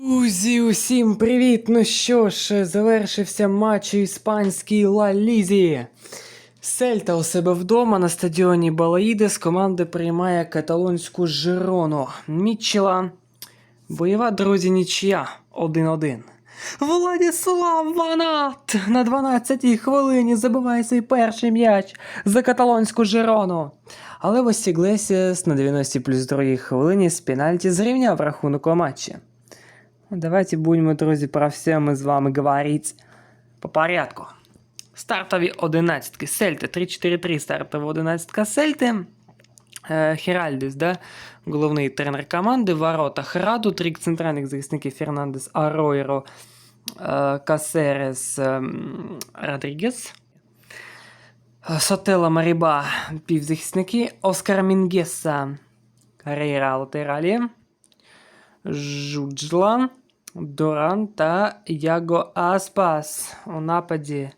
Друзі, усім привіт! Ну що ж, завершився матч у іспанській Ла Лізі. Сельта у себе вдома на стадіоні Балаїдес команда приймає каталонську Жирону. Мітчела. Бойова, друзі, нічия 1-1. Владіслав Ванат на 12-й хвилині забиває свій перший м'яч за каталонську Жирону. Але ось Іглесіас на 90 плюс 2 хвилині з пенальті зрівняв рахунок у матчі. Давайте будем, друзі, про все ми з вами говорить по порядку. Стартові одинадцятки. Сельти 3-4-3 стартова одинадцятка Сельти. Е, Херальдіс, да? головний тренер команди. В воротах Раду, три центральних захисники Фернандес, Аройро, е, Касерес, ем, Родрігес. Е, Сотела Маріба, півзахисники. Оскар Мінгеса, Карейра латералі. Жуджла, Доран та Яго Аспас у нападі.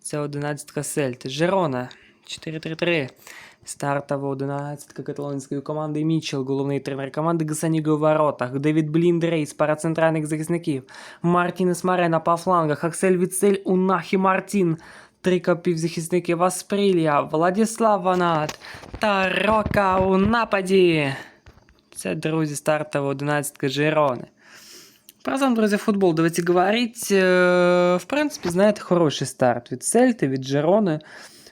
Це 11-ка Сельти. Жерона 4-3-3. Стартова 11-ка каталонської команди Мічел, головний тренер команди Гасаніго в воротах. Девід Бліндрейс, пара центральних захисників. Мартінес Марена по флангах. Аксель Віцель, Унахі Мартін. Три півзахисники Васпрілія, Владіслав Ванат та Рока у нападі. Це, друзі, стартова 11 Жирони. Сам, друзі, футбол давайте говорить. Е, В принципі, знаєте, хороший старт від Сельти, від Жирони.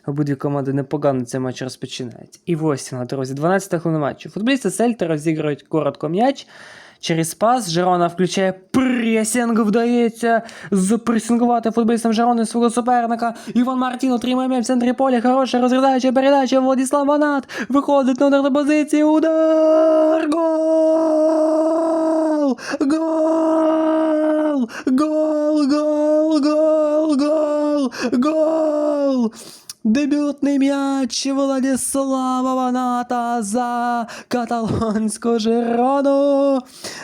Обидві команди непогано цей матч розпочинають. І ось вона, друзі, 12 хвилина матчу. Футболісти Сельти розігрують коротко м'яч. Через пас Жирона включає пресінг, вдається запресінгувати футболістам Жирони свого суперника. Іван Мартін отримує м'яч в центрі поля. Хороша розглядаюча передача. Владислав Ванат виходить на удар на позиції. Удар! Гол! Гол! Гол! Гол! Гол! Гол! Гол! Дебютний м'яч Владислава Ваната за каталонську Жирону.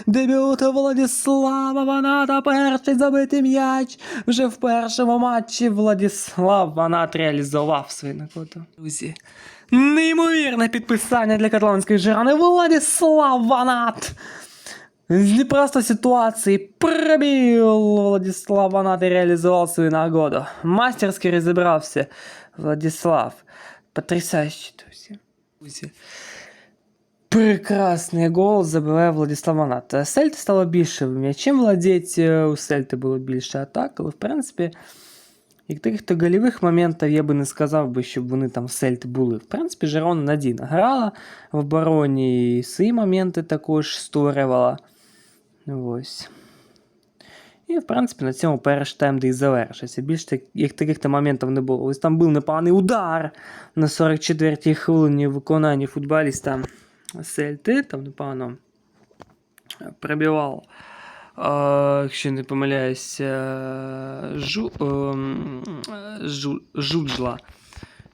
Дебют Владислава Ваната. Перший забитий м'яч. Вже в першому матчі Владислав Ванат реалізував свою нагоду. Друзі, неймовірне підписання для каталонської Жирони. Владислав Ванат. З непростой ситуации пробил Владислав Ванат и реализовал свою нагоду. Мастерски разобрался Владислав. Потрясающий, друзі. Прекрасний гол забиває Владислав Ванат. Сельти стало більше м'ячем владеть, е, у Сельти було більше атак, але в принципі, як таких-то гольових моментів я би не сказав би, щоб вони там в Сельти були. В принципі, Жерона надійно грала в обороні і свої моменти також створювала. Ось. І, в принципі, на цьому перший тайм де і завершився. Більш так, як таких то моментів не було. Ось там був непоганий удар на 44-й хвилині в виконанні футболіста Сельти. Там напевно, пробивав, е, якщо не помиляюсь, е, жу, ем, жу, Жуджла.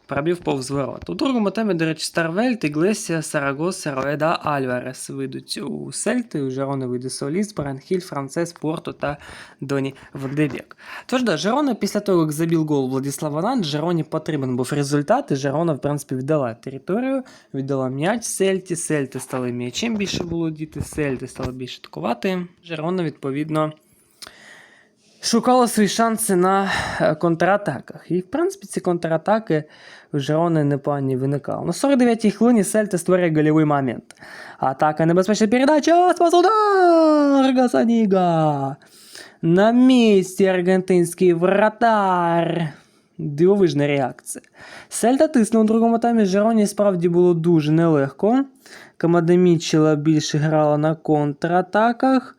Пробив повз ворот. У другому темі, до речі, Старвельт, Іглесія, Сарагос, Роеда, Альварес вийдуть у Сельти, у Жерони вийде Соліс, Бранхіль, Францес, Порту та Доні Вандебек. Тож да, Жерона після того, як забив гол Владислав Ванат, Жероні потрібен був результат, і Жерона, в принципі, віддала територію, віддала м'яч Сельті, Сельти стали м'ячем більше володіти, Сельти стали більше атакувати. Жерона, відповідно, шукала свої шанси на е, контратаках. І, в принципі, ці контратаки у Жерони непогані виникали. На 49-й хвилині Сельта створює гольовий момент. Атака небезпечна передача. Спас удар! Гасаніга! На місці аргентинський вратар. Дивовижна реакція. Сельта тисне у другому таймі Жероні справді було дуже нелегко. Команда Мітчела більше грала на контратаках.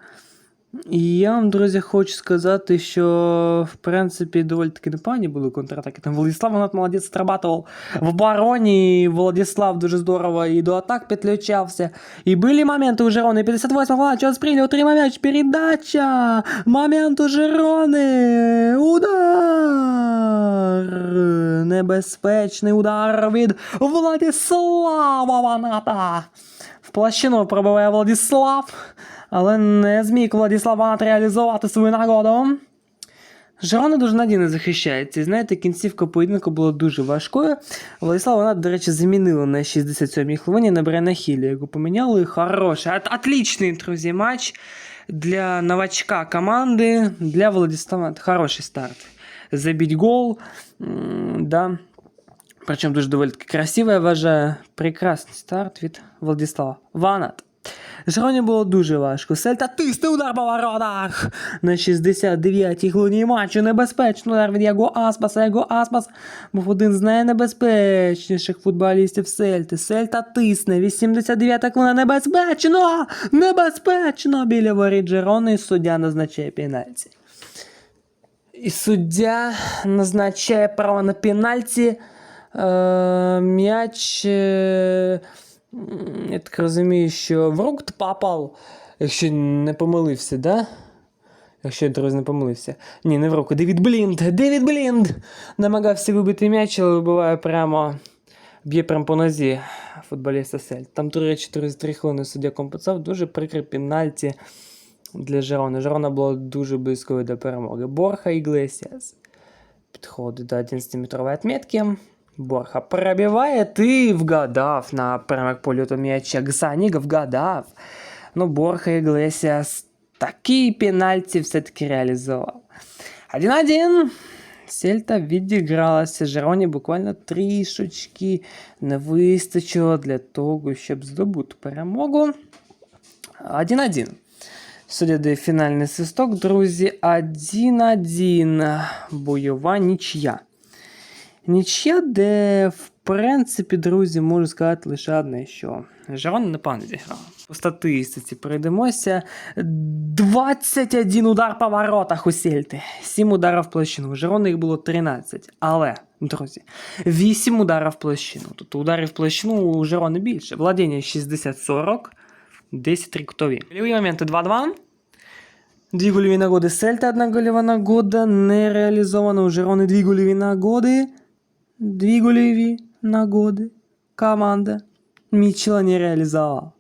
Я вам, друзі, хочу сказати, що в принципі доволі таки непогані були контратаки. Там Владислав Ванат молодець отрабатував в обороні. Владислав дуже здорово і до атак підключався. І були моменти у Жирони. 58 матч, Оспрілі отримав м'яч, передача. Момент у Жирони. Удар. Небезпечний удар від Владислава Ваната. В площину пробиває Владислав, але не зміг Владислав Ванат реалізувати свою нагоду. Жирона дуже надійно захищається. І знаєте, кінцівка поєдинку була дуже важкою. Владислав Ванат, до речі, замінили на 67-й хвилині на Брена Хілі. Його поміняли. Хороший, от, друзі, матч. для новачка команды, для Владислава хороший старт. Забить гол, да. Причому дуже доволі таки красиво, я вважаю. Прекрасний старт від Владислава. Ванат. Жироні було дуже важко. Сельта тисне удар по воротах. На 69-й хвилині матчу небезпечний удар від Яго Аспаса. Яго Аспас був один з найнебезпечніших футболістів Сельти. Сельта тисне. 89-та хвилина небезпечно! Небезпечно! Біля воріт Жирони і суддя назначає пенальті. І суддя назначає право на пенальті. Е, м'яч. Е, я так розумію, що в рук попав, якщо не помилився, да? Якщо я, друзі, не помилився. Ні, не в руку. Девід Блінд! Девід Блінд! Намагався вибити м'яч, але вибиває прямо. Б'є прямо по нозі футболіста Сель. Там, до речі, 33 хвилини суддя компенсував. Дуже прикрий пенальті для Жерони. Жерона була дуже близькою до перемоги. Борха Іглесіас підходить до 11-метрової отметки. Борха пробиває і вгадав на прямок польоту м'яча. Гсаніг вгадав. Ну, Борха Іглесіас такий пенальті все-таки реалізував. 1-1. Сельта відігралася. Жероні буквально трішечки не вистачило для того, щоб здобути перемогу. 1-1. Судя дає фінальний свисток, друзі. 1-1. Бойова нічия. Нічия, де, в принципі, друзі, можу сказати лише одне, що Жерон непогано зіграв. По статистиці пройдемося. 21 удар по воротах у Сельти. 7 ударів в площину. У Жерона їх було 13. Але, друзі, 8 ударів в площину. Тобто ударів площину у Жерони більше. Владіння 60-40, 10 трикутові. Гольові моменти 2-2. Дві гольові нагоди Сельта, одна гольова нагода не реалізована. У Жерони дві гольові нагоди. Дві гольові нагоди. Команда Мічела не реалізувала.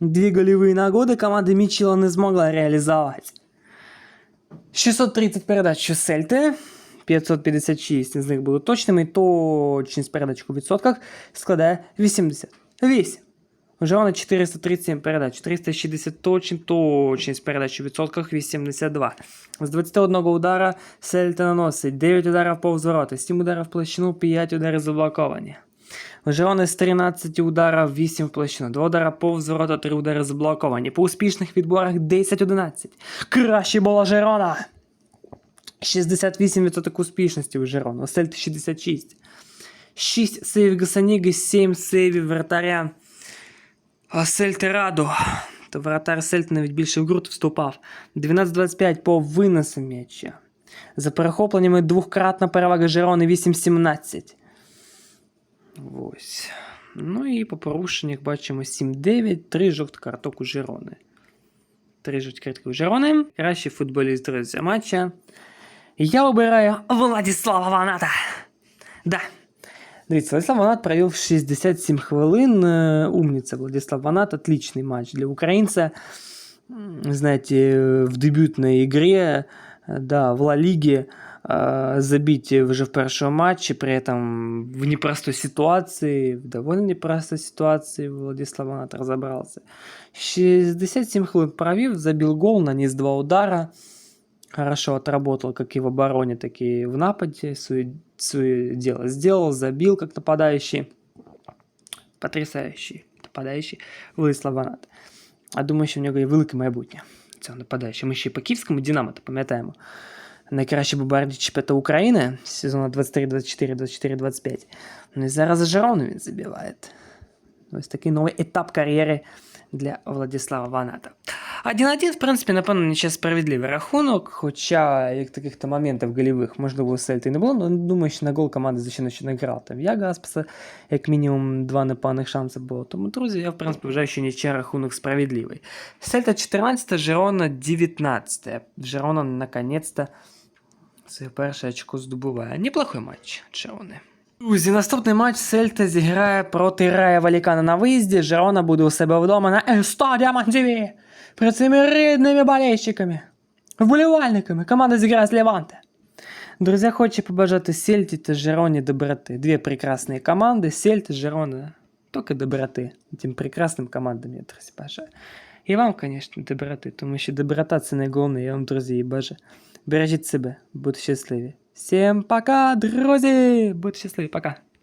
Дві гольові нагоди команда Мічела не змогла реалізувати. 630 передач у Сельти. 556 з них були точними. Точність передач у відсотках складає 88. Уже вона 437 передач, 460 точень, точність передач у відсотках 82. З 21 удара Сельта наносить 9 ударів повз ворота, 7 ударів в площину, 5 ударів заблоковані. Уже з 13 ударів 8 в площину, 2 удара повз ворота, 3 удари заблоковані. По успішних відборах 10-11. Краще була Жерона. 68% успішності у Жерона, у Сельти 66. 6 сейвів Гасаніги, 7 сейвів вратаря. А Сельти Радо. То вратар Сельти навіть більше в ґрунт вступав. 12-25 по виносу м'яча. За перехопленнями двократна перевага Жерони 8-17. Ось. Ну і по порушеннях бачимо 7-9, 3 жовтих карток у Жерони. 3 жовті картки у Жерони. Кращий футболіст друзі матча. Я обираю Владислава Ваната. Да. Дивіться, Владислав Ванат провел 67 хвилин. Э, Умница Владислав Ванат. Отличный матч для украинца. М, Знаете, в дебютной игре, э, да, в Ла Лиге э, забить уже в першому матчі, при этом в непростой ситуации, в довольно непростой ситуации Владислав Ванат разобрался. 67 хвилин провів, забил гол, нанес два удара. Хорошо отработал как и в обороне, так и в нападе. Свое, свое дело сделал, забил как нападающий. Потрясающий нападаючий Владислав Ванат. А думаю, що в нього є велике майбутнє. Цього нападаючого. Ми ще й по київському Динамо, то пам'ятаємо. Найкращий бомбардір чемпіонату України сезону 23, 24, 24, 25. Ну і зараз за Жирону він забиває. Ось такий новий етап кар'єри для Владислава Ваната. 1-1, в принципі, напевно, нічого справедливий рахунок, хоча як таких то моментів голівих, можливо, у Сельти не було, але думаю, що на гол команда звичайно ще не грав. Там я Гаспаса, як мінімум, два непоганих шанси було. Тому, друзі, я, в принципі, вважаю, що нічого рахунок справедливий. Сельта 14, Жерона 19. Жерона, наконец-то, своє перше очко здобуває. Неплохой матч Жерони. Друзі, наступний матч Сельта зіграє проти Рая Валікана на виїзді. Жерона буде у себе вдома на Есто Діамантіві. Перед цими рідними болельщиками, вболівальниками. Команда зіграє з Леванте. Друзі, хочу побажати Сельті та Жероні доброти. Дві прекрасні команди. Сельта, Жерона. Только доброты этим прекрасным командам я друзі, бажаю. І вам, звісно, доброти, тому що доброта це найголовніше. Я вам, друзі, і бажаю. Бережіть себе, будьте щасливі. Всім пока, друзі! Будьте щасливі, пока.